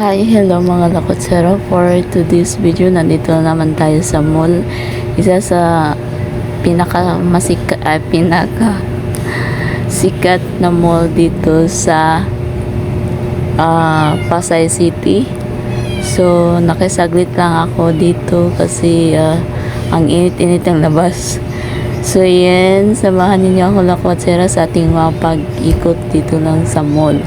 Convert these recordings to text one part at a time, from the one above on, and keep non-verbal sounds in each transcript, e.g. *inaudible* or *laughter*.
Hi, hello mga lakotsero. For today's video, nandito na naman tayo sa mall. Isa sa pinaka masika, ah, pinaka sikat na mall dito sa ah, Pasay City. So, nakisaglit lang ako dito kasi ah, ang init-init ng labas. So, yan. Samahan ninyo ako lakotsero sa ating mga pag-ikot dito lang sa mall.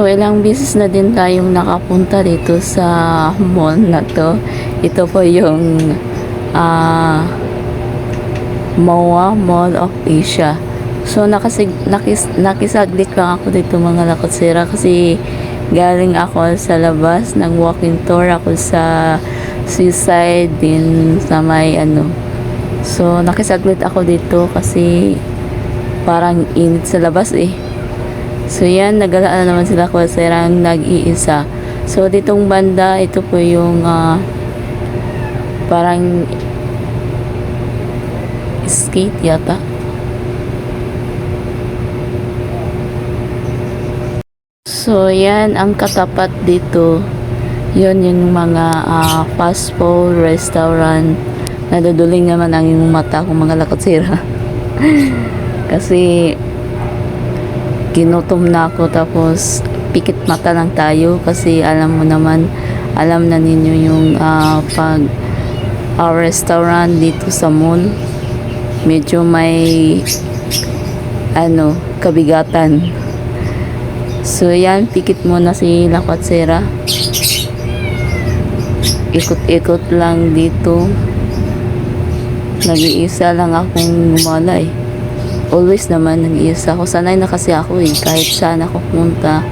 So, ilang beses na din tayong nakapunta dito sa mall na to. Ito po yung ah MOA Mall of Asia. So, nakasig, nakis, nakisaglit lang ako dito mga lakotsira kasi galing ako sa labas, nag walking tour ako sa seaside din sa may ano. So, nakisaglit ako dito kasi parang init sa labas eh. So yan, nagalaan naman sila ko serang nag-iisa. So ditong banda, ito po yung ah, parang skate yata. So, yan ang katapat dito. Yun yung mga ah, fast food restaurant. Naduduling naman ang yung mata kung mga lakotsira. *laughs* Kasi ginutom na ako tapos pikit mata lang tayo kasi alam mo naman alam na ninyo yung ah, pag our restaurant dito sa mall. Medyo may ano kabigatan. So yan pikit muna si Lakwatsera ikot-ikot lang dito. Nag-iisa lang akong gumalay always naman nag-iisa ako. Sanay na kasi ako eh. Kahit saan ako pumunta,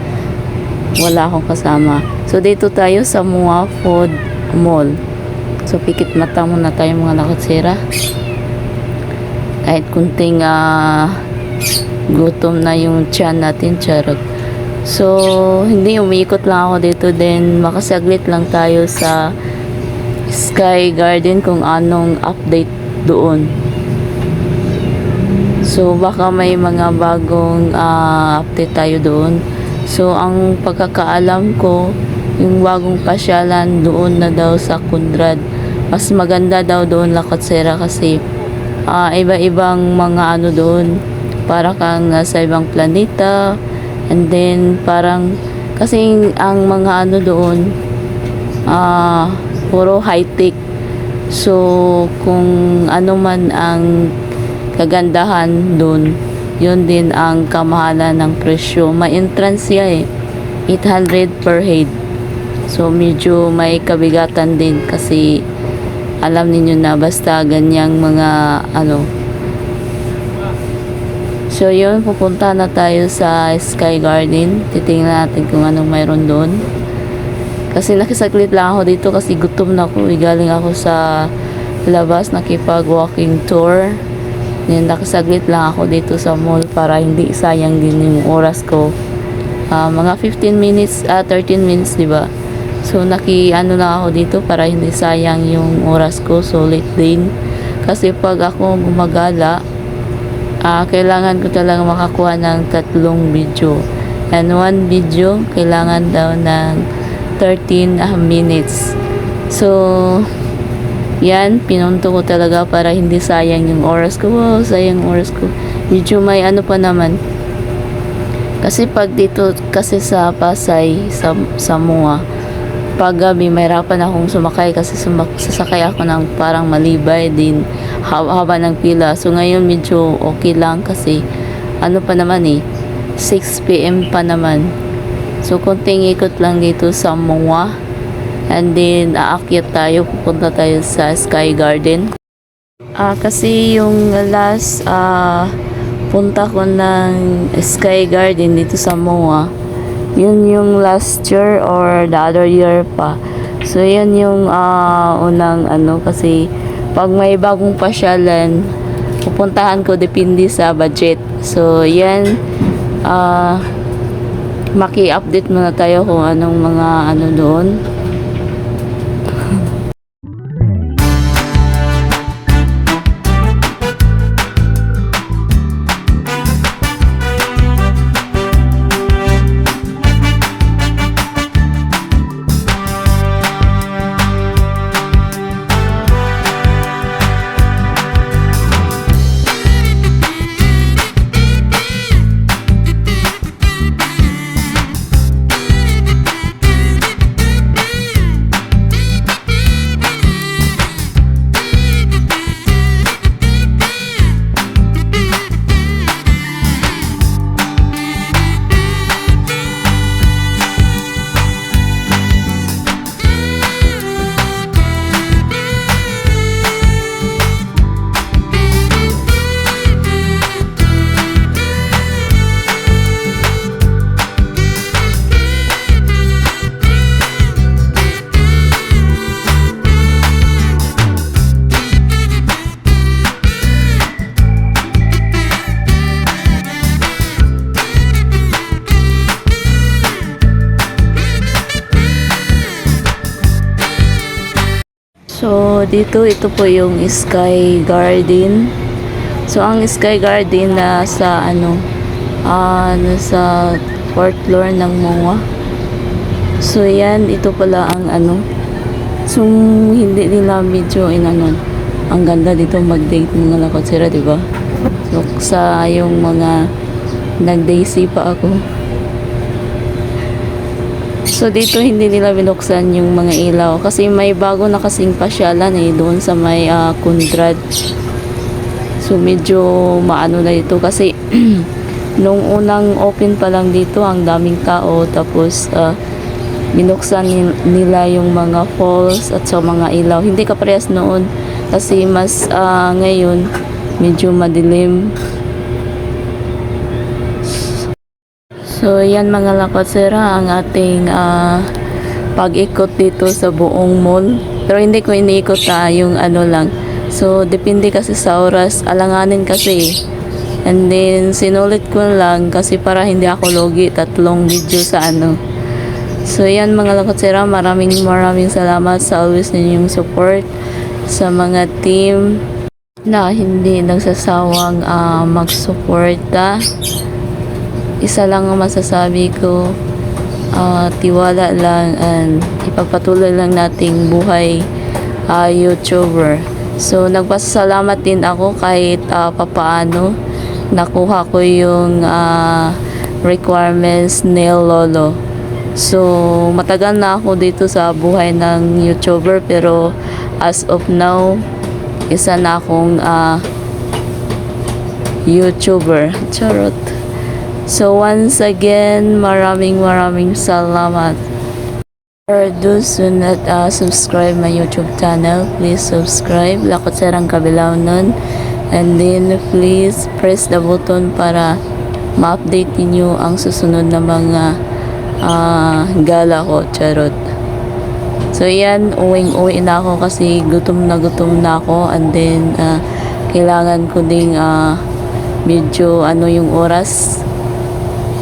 wala akong kasama. So, dito tayo sa Mua Food Mall. So, pikit mata muna tayo mga lakatsira. Kahit kunting ah, gutom na yung tiyan natin, charot. So, hindi, umiikot lang ako dito. Then, makasaglit lang tayo sa Sky Garden kung anong update doon. So baka may mga bagong ah, update tayo doon. So ang pagkakaalam ko, yung bagong pasyalan doon na daw sa Kundrad. Mas maganda daw doon Lakatsera kasi ah, iba-ibang mga ano doon. Para kang nasa ibang planeta. And then parang kasi ang mga ano doon ah puro high-tech. So kung ano man ang kagandahan doon, yun din ang kamahalan ng presyo. May entrance siya eh. 800 per head. So, medyo may kabigatan din kasi alam ninyo na basta ganyang mga ano. So, yun, pupunta na tayo sa Sky Garden. Titingnan natin kung anong mayroon doon. Kasi nakisaglit lang ako dito kasi gutom na ako. Galing ako sa labas, nakipag-walking tour. Then, nakasaglit lang ako dito sa mall para hindi sayang din yung oras ko. Ah, mga 15 minutes, ah, 13 minutes, di ba? So, naki, ano na ako dito para hindi sayang yung oras ko. So, late din. Kasi pag ako gumagala, ah, kailangan ko talaga makakuha ng tatlong video. And one video, kailangan daw ng 13 ah, minutes. So, yan, pinunto ko talaga para hindi sayang yung oras ko. Wow, sayang oras ko. Medyo may ano pa naman. Kasi pag dito, kasi sa Pasay, sa, sa Mua, pag gabi, mahirapan akong sumakay kasi sumak sasakay ako ng parang malibay din haba, haba ng pila. So ngayon medyo okay lang kasi ano pa naman eh, 6pm pa naman. So konting ikot lang dito sa Mua. And then, aakyat tayo, pupunta tayo sa Sky Garden. Ah, kasi yung last ah, punta ko ng Sky Garden dito sa MOA, yun yung last year or the other year pa. So, yun yung ah, unang ano, kasi pag may bagong pasyalan, pupuntahan ko depende sa budget. So, yan, ah, maki-update muna tayo kung anong mga ano doon. Dito, ito po yung Sky Garden. So, ang Sky Garden na sa ano, ah, nasa fourth floor ng MOA. So, yan, ito pala ang ano, so, hindi nila medyo inanon. Ang ganda dito mag-date mga lakotsira, di ba? So, sa yung mga nag-daisy pa ako. So, dito hindi nila binuksan yung mga ilaw. Kasi may bago na kasing pasyalan eh, doon sa may ah, Kundrad. So, medyo maano na dito kasi *clears throat* nung unang open pa lang dito, ang daming tao. Tapos, ah, binuksan ni- nila yung mga falls at sa mga ilaw. Hindi ka parehas noon kasi mas ah, ngayon medyo madilim. So, yan mga lakotsera ang ating ah, pag-ikot dito sa buong mall. Pero hindi ko iniikot ah, yung ano lang. So, depende kasi sa oras. Alanganin kasi. And then, sinulit ko lang kasi para hindi ako logi. Tatlong video sa ano. So, yan mga lakotsera. Maraming maraming salamat sa always ninyong support sa mga team na hindi nagsasawang ah, mag-suporta. Isa lang ang masasabi ko, ah, tiwala lang and ipagpatuloy lang nating buhay ah, YouTuber. So, nagpasalamat din ako kahit ah, papaano nakuha ko yung ah, requirements ni Lolo. So, matagal na ako dito sa buhay ng YouTuber pero as of now, isa na akong ah, YouTuber. Charot. So once again, maraming maraming salamat. For those who not uh, subscribe my YouTube channel, please subscribe. Lakot sarang kabilaw nun. And then please press the button para ma-update ninyo ang susunod na mga ah, gala ko. Charot. So yan, uwing-uwi na ako kasi gutom na gutom na ako. And then ah, kailangan ko ding ah, medyo ano yung oras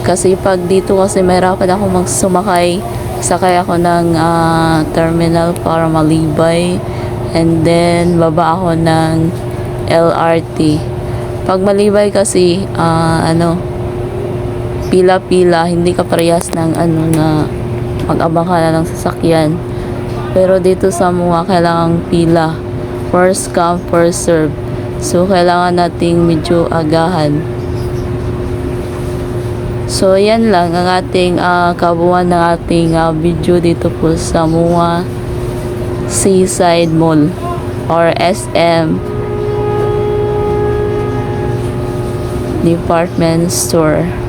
kasi pag dito kasi mahirapan ako magsumakay sakay ako ng ah, terminal para malibay. And then baba ako ng LRT pag malibay kasi ah, ano pila-pila hindi ka parehas ng ano na mag-abang ka na ng sasakyan. Pero dito sa mga kailangang pila. First come first serve. So kailangan nating medyo agahan So, yan lang ang ating ah, kabuuan ng ating ah, video dito po sa Mua Seaside Mall or SM Department Store.